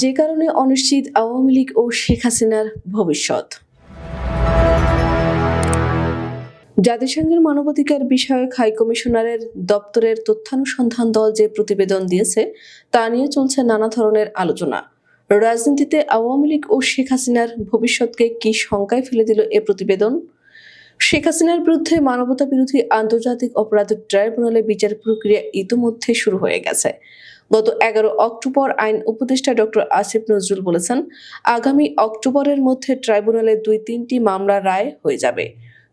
যে কারণে অনিশ্চিত আওয়ামী লীগ ও শেখ হাসিনার ভবিষ্যৎ। জাতিসংঘের মানবাধিকার বিষয়ক হাই কমিশনারের দপ্তরের তথ্যানুসন্ধান দল যে প্রতিবেদন দিয়েছে, তা নিয়ে চলছে নানা ধরনের আলোচনা। রাজনীতিতে আওয়ামী লীগ ও শেখ হাসিনার ভবিষ্যৎকে কি শঙ্কায় ফেলে দিল এ প্রতিবেদন? শেখ হাসিনার বিরুদ্ধে মানবতা বিরোধী আন্তর্জাতিক অপরাধ ট্রাইব্যুনালে বিচার প্রক্রিয়া ইতিমধ্যে শুরু হয়ে গেছে। গত এগারো অক্টোবর আইন উপদেষ্টা ডক্টর আসিফ নজরুল বলেছেন, আগামী অক্টোবরের মধ্যে ট্রাইব্যুনালে দুই তিনটি মামলা রায় হয়ে যাবে।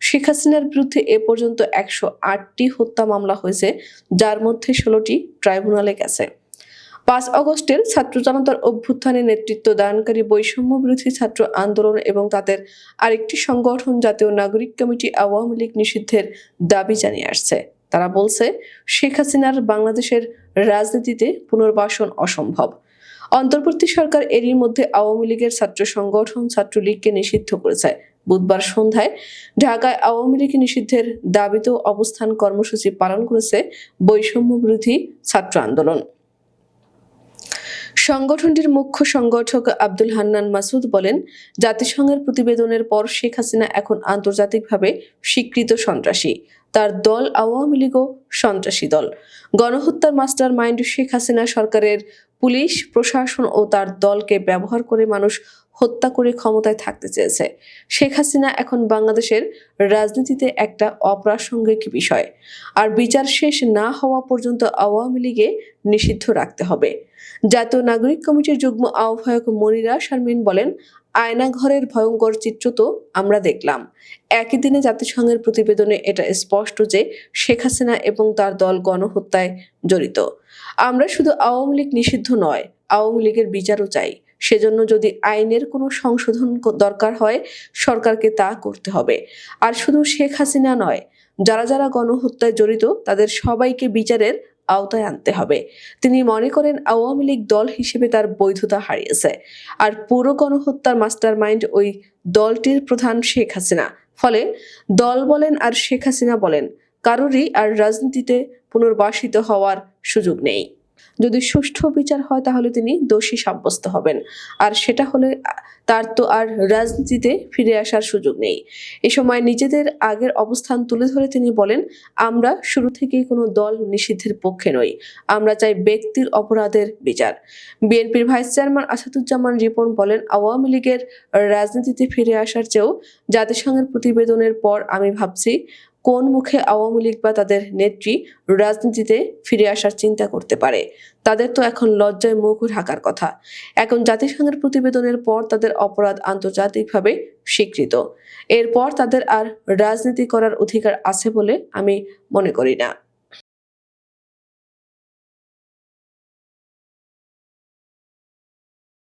শেখ হাসিনার বিরুদ্ধে এ পর্যন্ত একশো আটটি হত্যা মামলা হয়েছে, যার মধ্যে ষোলোটি ট্রাইব্যুনালে গেছে। পাঁচ অগস্টের ছাত্র জনতার অভ্যুত্থানে নেতৃত্ব দানকারী বৈষম্য বিরোধী ছাত্র আন্দোলন এবং তাদের আরেকটি সংগঠন জাতীয় নাগরিক কমিটি আওয়ামী লীগ নিষিদ্ধের দাবি জানিয়ে আসছে। তারা বলছে, শেখ হাসিনার বাংলাদেশের রাজনীতিতে পুনর্বাসন অসম্ভব। অন্তর্বর্তী সরকার এরই মধ্যে আওয়ামী লীগের ছাত্র সংগঠন ছাত্রলীগকে নিষিদ্ধ করেছে। বুধবার সন্ধ্যায় ঢাকায় আওয়ামী লীগ নিষিদ্ধের দাবিতেও অবস্থান কর্মসূচি পালন করেছে বৈষম্য বিরোধী ছাত্র আন্দোলন। সংগঠনটির মুখ্য সংগঠক আব্দুল হান্নান মাসুদ বলেন, জাতিসংঘের প্রতিবেদনের পর শেখ হাসিনা এখন আন্তর্জাতিকভাবে স্বীকৃত সন্ত্রাসী। তার দল আওয়ামী লীগও সন্ত্রাসী দল। গণহত্যার মাস্টার মাইন্ড শেখ হাসিনা সরকারের পুলিশ, প্রশাসন ও তার দলকে ব্যবহার করে মানুষ হত্যা করে ক্ষমতায় থাকতে চেয়েছে। শেখ হাসিনা এখন বাংলাদেশের রাজনীতিতে একটা অপ্রাসঙ্গিক বিষয়। আর বিচার শেষ না হওয়া পর্যন্ত আওয়ামী লীগে নিষিদ্ধ রাখতে হবে। জাতীয় নাগরিক কমিটির যুগ্ম আহ্বায়ক মনিরা শারমিন বলেন আয়নাঘরের ভয়ঙ্কর চিত্র তো আমরা দেখলাম। একই দিনে জাতিসংঘের প্রতিবেদনে এটা স্পষ্ট যে শেখ হাসিনা এবং তার দল গণহত্যায় জড়িত। আমরা শুধু আওয়ামী লীগ নিষিদ্ধ নয়, আওয়ামী লীগের বিচারও চাই। সেজন্য যদি আইনের কোনো সংশোধন দরকার হয়, সরকারকে তা করতে হবে। আর শুধু শেখ হাসিনা নয়, যারা যারা গণহত্যায় জড়িত, তাদের সবাইকে বিচারের আওতায় আনতে হবে। তিনি মনে করেন আওয়ামী লীগ দল হিসেবে তার বৈধতা হারিয়েছে। আর পুরো গণহত্যার মাস্টার মাইন্ড ওই দলটির প্রধান শেখ হাসিনা। ফলে দল বলেন আর শেখ হাসিনা বলেন, কারোরই আর রাজনীতিতে পুনর্বাসিত হওয়ার সুযোগ নেই। যদি সুষ্ঠু বিচার হয়, তাহলে তিনি দোষী সাব্যস্ত হবেন। আর সেটা হলে তার তো আর রাজনীতিতে ফিরে আসার সুযোগ নেই। এ সময় নিজেদের আগের অবস্থান তুলে ধরে তিনি বলেন, আমরা শুরু থেকেই কোনো দল নিষিদ্ধের পক্ষে নই। আমরা চাই ব্যক্তির অপরাধের বিচার। বিএনপির ভাইস চেয়ারম্যান আসাদুজ্জামান রিপন বলেন, আওয়ামী লীগের রাজনীতিতে ফিরে আসার চেয়েও জাতিসংঘের প্রতিবেদনের পর আমি ভাবছি কোন মুখে আওয়ামী লীগ বা তাদের নেত্রী রাজনীতিতে ফিরে আসার চিন্তা করতে পারে? তাদের তো এখন লজ্জায় মুখ ঢাকার কথা। এখন জাতিসংঘের প্রতিবেদনের পর তাদের অপরাধ আন্তর্জাতিকভাবে স্বীকৃত। এরপর তাদের আর রাজনীতি করার অধিকার আছে বলে আমি মনে করি না।